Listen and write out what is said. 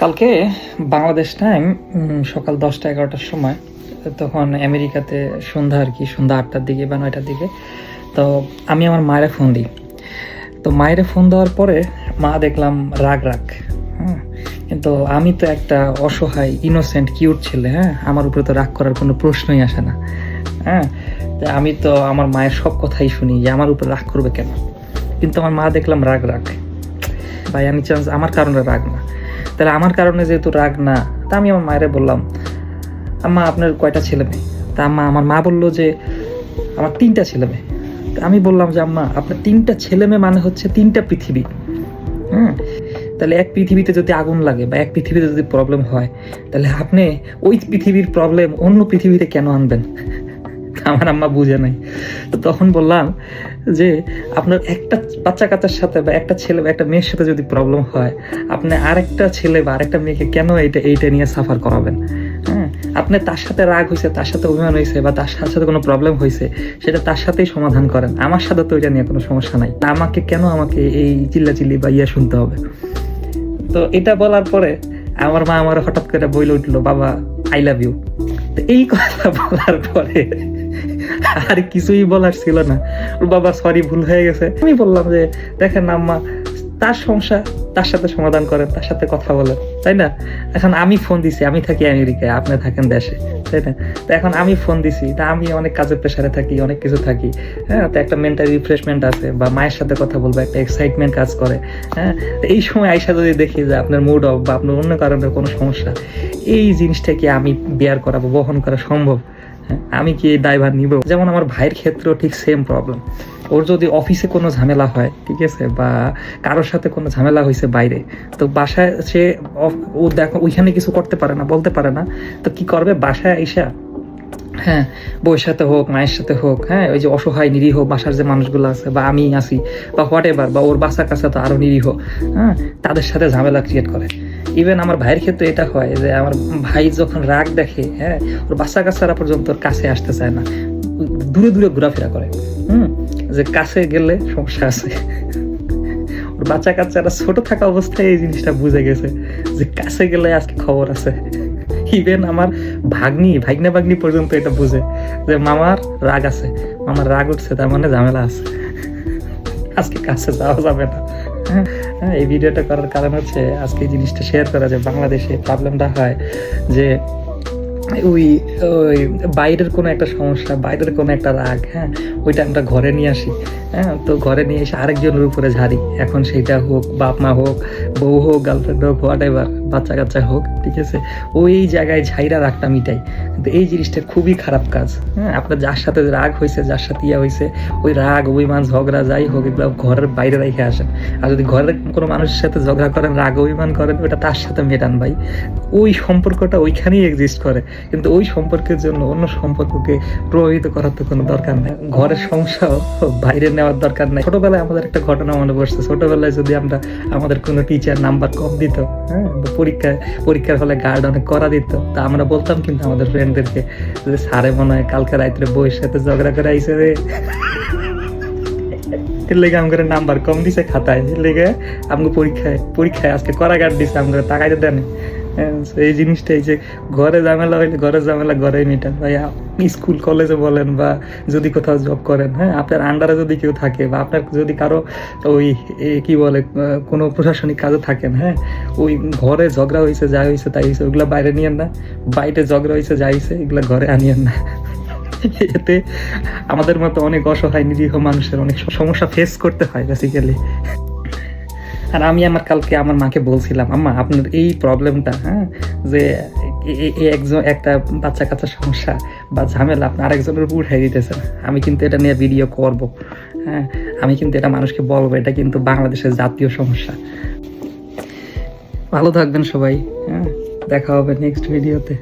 কালকে বাংলাদেশ টাইম সকাল দশটা, এগারোটার সময়, তখন আমেরিকাতে সন্ধ্যা আর কি, সন্ধ্যা আটটার দিকে বা নয়টার দিকে। তো আমি আমার মায়ের ফোন দিই। তো মায়ের ফোন দেওয়ার পরে মা দেখলাম রাগ রাগ হ্যাঁ কিন্তু আমি তো একটা অসহায় ইনোসেন্ট কিউট ছেলে হ্যাঁ। আমার উপরে তো রাগ করার কোনো প্রশ্নই আসে না হ্যাঁ। আমি তো আমার মায়ের সব কথাই শুনি যে আমার উপরে রাগ করবে কেন? কিন্তু আমার মা দেখলাম রাগ রাগ। ভাই আমি চান্স আমার কারণে রাগ না। তাহলে আমার কারণে যেহেতু রাগ না, তা আমি আমার মায়ের বললাম, আম্মা, আপনার কয়টা ছেলে মেয়ে? তা আম্মা, আমার মা বলল যে, আমার তিনটা ছেলে মেয়ে। আমি বললাম যে, আম্মা, আপনার তিনটা ছেলে মেয়ে মানে হচ্ছে তিনটা পৃথিবী। হ্যাঁ? তাহলে এক পৃথিবীতে যদি আগুন লাগে বা এক পৃথিবীতে যদি প্রবলেম হয়, তাহলে আপনি ওই পৃথিবীর প্রবলেম অন্য পৃথিবীতে কেন আনবেন? আমার আম্মা বুঝে নাই। তো তখন বললাম যে, আপনার একটা বাচ্চা কাচ্চার সাথে বা একটা ছেলে বা একটা মেয়ের সাথে যদি প্রবলেম হয়, আপনি আরেকটা ছেলে বা আরেকটা মেয়েকে কেন এইটা এইটা নিয়ে সাফার করাবেন? হ্যাঁ আপনি তার সাথে রাগ হয়েছে তার সাথে অভিমান হয়েছে বা তার সাথে কোনো প্রবলেম হয়েছে সেটা তার সাথেই সমাধান করেন। আমার সাথে তো এটা নিয়ে কোনো সমস্যা নাই। আমাকে কেন আমাকে এই চিল্লাচিল্লি বা ইয়া শুনতে হবে? তো এটা বলার পরে আমার মা আমার হঠাৎ করে বইলে উঠল, বাবা আই লাভ ইউ তো এই কথা বলার পরে আর কিছুই বলার ছিল না। ওর বাবা সরি ভুল হয়ে গেছে। আমি বললাম যে, দেখেন আম্মা, তার সংসার তার সাথে সমাধান করেন, তার সাথে কথা বলেন। তাই না? এখন আমি ফোন দিছি, আমি থাকি আমেরিকায়, আপনি থাকেন দেশে, তাই না? তো এখন আমি ফোন দিছি, তা আমি অনেক কাজের প্রেশারে থাকি, অনেক কিছু থাকি হ্যাঁ? তো একটা মেন্টাল রিফ্রেশমেন্ট আছে, বা মায়ের সাথে কথা বলব, একটা এক্সাইটমেন্ট কাজ করে হ্যাঁ? এই সময় আইসা যদি দেখি যে আপনার মুড অফ বা আপনার অন্য কারণে কোনো সমস্যা, এই জিনিসটা কি আমি বেয়ার করা বা বহন করা সম্ভব। আমি কি এই দায়ভার নিব? যেমন আমার ভাইয়ের ক্ষেত্রেও ঠিক সেম প্রবলেম ওর যদি অফিসে কোনো ঝামেলা হয়, ঠিক আছে, বা কারোর সাথে কোনো ঝামেলা হয়েছে বাইরে, তো বাসায় সে ও দেখো ওইখানে কিছু করতে পারে না, বলতে পারে না, তো কি করবে? বাসায় এসে হ্যাঁ বউয়ের সাথে হোক, মায়ের সাথে হোক হ্যাঁ ওই যে অসহায়, নিরীহ বাসার যে মানুষগুলো আছে, বা আমি আছি, বা হোয়াট এভার বা ওর বাসা কাছে তো আরও নিরীহ হ্যাঁ তাদের সাথে ঝামেলা ক্রিয়েট করে। ইভেন আমার ভাইয়ের ক্ষেত্রে এটা হয় যে আমার ভাই যখন রাগ দেখে হ্যাঁ ওর বাচ্চা কাচ্চারা পর্যন্ত ওর কাছে আসতে চায় না, দূরে দূরে ঘোরাফেরা করে। হুম? যে কাছে গেলে সমস্যা আছে। ওর বাচ্চা কাচ্চারা ছোট থাকা অবস্থায় এই জিনিসটা বুঝে গেছে যে কাছে গেলে আজকে খবর আছে। ইভেন আমার ভাগ্নি, ভাগ্নে ভাগ্নি পর্যন্ত এটা বুঝে যে মামার রাগ আছে। মামার রাগ উঠছে, তার মানে ঝামেলা আছে। আজকে কাছে যাওয়া যাবে না। এই ভিডিওটা করার কারণ হচ্ছে আজকে এই জিনিসটা শেয়ার করা যে বাংলাদেশে প্রবলেমটা হয় যে ওই ওই বাইরের কোনো একটা সমস্যা, বাইরের কোনো একটা রাগ হ্যাঁ? ওইটা আমরা ঘরে নিয়ে আসি হ্যাঁ? তো ঘরে নিয়ে এসে আরেকজনের উপরে ঝাড়ি। এখন সেটা হোক, বাপ মা হোক, বউ হোক গার্লফ্রেন্ড হোক হোয়াট এভার বাচ্চা কাচ্চা হোক, ঠিক আছে? ওই জায়গায় ঝাইরা রাগটা মিটাই। কিন্তু এই জিনিসটা খুবই খারাপ কাজ হ্যাঁ? আপনার যার সাথে রাগ হয়েছে, যার সাথে ইয়া হয়েছে, ওই রাগ, অভিমান, ঝগড়া, যাই হোক, এগুলো ঘরের বাইরে রেখে আসেন। আর যদি ঘরের কোনো মানুষের সাথে ঝগড়া করেন, রাগ, অভিমান করেন, ওটা তার সাথে মেটান ভাই। ওই সম্পর্কটা ওইখানেই এক্সিস্ট করে। কিন্তু ওই সম্পর্কের জন্য অন্য সম্পর্ককে প্রভাবিত করার তো কোনো দরকার নেই। ঘরের সমস্যাও বাইরে নেওয়ার দরকার নেই। ছোটবেলায় আমাদের একটা ঘটনা মনে পড়ছে। ছোটবেলায় যদি আমরা আমাদের কোনো টিচার নাম্বার কম দিত হ্যাঁ বা পরীক্ষায়, পরীক্ষার হলে গার্ড অনেক করা দিত, তা আমরা বলতাম কিন্তু আমাদের ফ্রেন্ডদেরকে যে, স্যারে মনে হয় কালকে রাত্রে বইয়ের সাথে ঝগড়া করে আইসে রে। লেগে আমাদের নাম্বার কম দিছে খাতায়। লেগে আমাকে পরীক্ষায় পরীক্ষায় আজকে করা গার্ড দিছে, আমাকে তাকাইতে দেন এই জিনিসটা এই যে ঘরে ঝামেলা হইলে ঘরে ঝামেলা ঘরে মিটান ভাই স্কুল কলেজে বলেন বা যদি কোথাও জব করেন হ্যাঁ আপনার আন্ডারে যদি কেউ থাকে বা আপনার যদি কারও ওই কি বলে কোনো প্রশাসনিক কাজে থাকেন হ্যাঁ ওই ঘরে ঝগড়া হয়েছে যা হয়েছে তাই হয়েছে ওগুলা বাইরে নিয়েন না। বাইরে ঝগড়া হয়েছে যা হয়েছে এগুলা ঘরে আনিয়েন না। এতে আমাদের মতো অনেক অসহায়, নিরীহ মানুষের অনেক সমস্যা ফেস করতে হয় বেসিক্যালি আর আমি আমার কালকে আমার মাকে বলছিলাম, আম্মা, আপনার এই প্রবলেমটা হ্যাঁ যে একজন, একটা বাচ্চা কাচ্চা সমস্যা বা ঝামেলা আপনি আরেকজনের উপর উঠাই দিতেছেন, আমি কিন্তু এটা নিয়ে ভিডিও করব হ্যাঁ আমি কিন্তু এটা মানুষকে বলব, এটা কিন্তু বাংলাদেশের জাতীয় সমস্যা। ভালো থাকবেন সবাই হ্যাঁ দেখা হবে নেক্সট ভিডিওতে